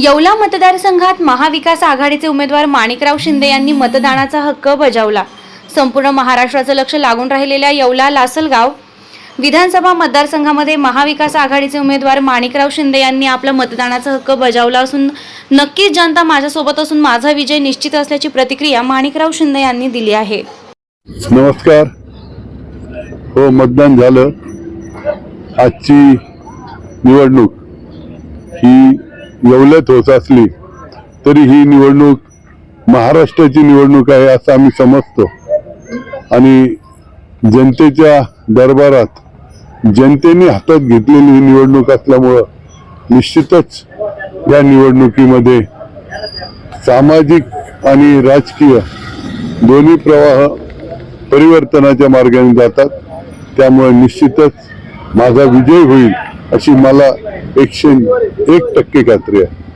येवला मतदारसंघात महाविकास आघाडीचे उमेदवार माणिकराव शिंदे यांनी मतदानाचा हक्क बजावला. संपूर्ण महाराष्ट्राचं लक्ष लागून राहिलेल्या येवला लासलगाव विधानसभा मतदारसंघामध्ये महाविकास आघाडीचे उमेदवार माणिकराव शिंदे यांनी आपला मतदानाचा हक्क बजावला असून नक्कीच जनता माझ्यासोबत असून माझा विजय निश्चित असल्याची प्रतिक्रिया माणिकराव शिंदे यांनी दिली आहे. नमस्कार. हो मतदान झालं. आजची निवडणूक ही येवल्यात होत असली तरी ही निवडणूक महाराष्ट्राची निवडणूक आहे असं आम्ही समजतो. आणि जनतेच्या दरबारात जनतेने हातात घेतलेली ही निवडणूक असल्यामुळं निश्चितच या निवडणुकीमध्ये सामाजिक आणि राजकीय दोन्ही प्रवाह परिवर्तनाच्या मार्गाने जातात. त्यामुळे निश्चितच माझा विजय होईल. अशी मला एकशे एक टक्के खात्री आहे.